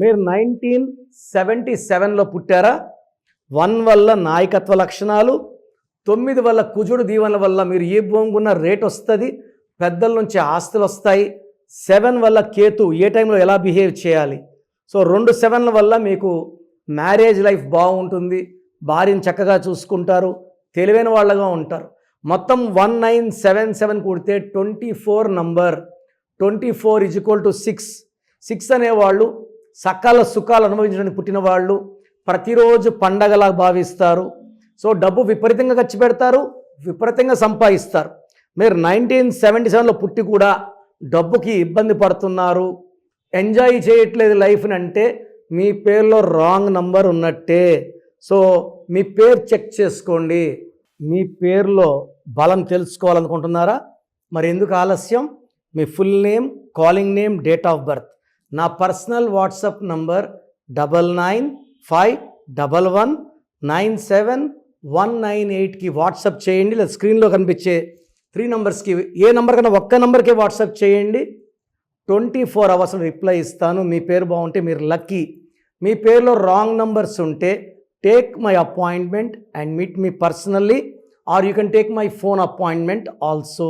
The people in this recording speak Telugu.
మీరు నైన్టీన్ సెవెంటీ సెవెన్లో పుట్టారా? వన్ వల్ల నాయకత్వ లక్షణాలు తొమ్మిది వల్ల కుజుడు దీవెనల వల్ల మీరు ఏ భూమికున్న రేట్ వస్తుంది? పెద్దల నుంచి ఆస్తులు వస్తాయి. సెవెన్ వల్ల కేతు ఏ టైంలో ఎలా బిహేవ్ చేయాలి? సో రెండు సెవెన్ల వల్ల మీకు మ్యారేజ్ లైఫ్ బాగుంటుంది. భార్యను చక్కగా చూసుకుంటారు. తెలివైన వాళ్ళగా ఉంటారు. మొత్తం వన్ నైన్ సెవెన్ సెవెన్ కూడితే twenty four number twenty four is equal to six six అనేవాళ్ళు సకాల సుఖాలు అనుభవించడానికి పుట్టిన వాళ్ళు ప్రతిరోజు పండగలా భావిస్తారు. సో డబ్బు విపరీతంగా ఖర్చు పెడతారు విపరీతంగా సంపాదిస్తారు. మీరు నైన్టీన్ సెవెంటీ సెవెన్లో పుట్టి కూడా డబ్బుకి ఇబ్బంది పడుతున్నారు. ఎంజాయ్ చేయట్లేదు లైఫ్ని అంటే మీ పేరులో రాంగ్ నంబర్ ఉన్నట్టే. సో మీ పేరు చెక్ చేసుకోండి. మీ పేరులో బలం తెలుసుకోవాలనుకుంటున్నారా? మరి ఎందుకు ఆలస్యం? మీ full name calling name date of birth. నా personal WhatsApp number double nine five double one nine seven one nine ఎయిట్కి వాట్సాప్ చేయండి. లేదా స్క్రీన్లో కనిపించే త్రీ నంబర్స్కి ఏ నంబర్ కన్నా ఒక్క నెంబర్కే వాట్సాప్ చేయండి. ట్వంటీ ఫోర్ అవర్స్ రిప్లై ఇస్తాను. మీ పేరు బాగుంటే మీరు లక్కీ. మీ పేరులో రాంగ్ నంబర్స్ ఉంటే take my appointment and meet me personally or you can take my phone appointment also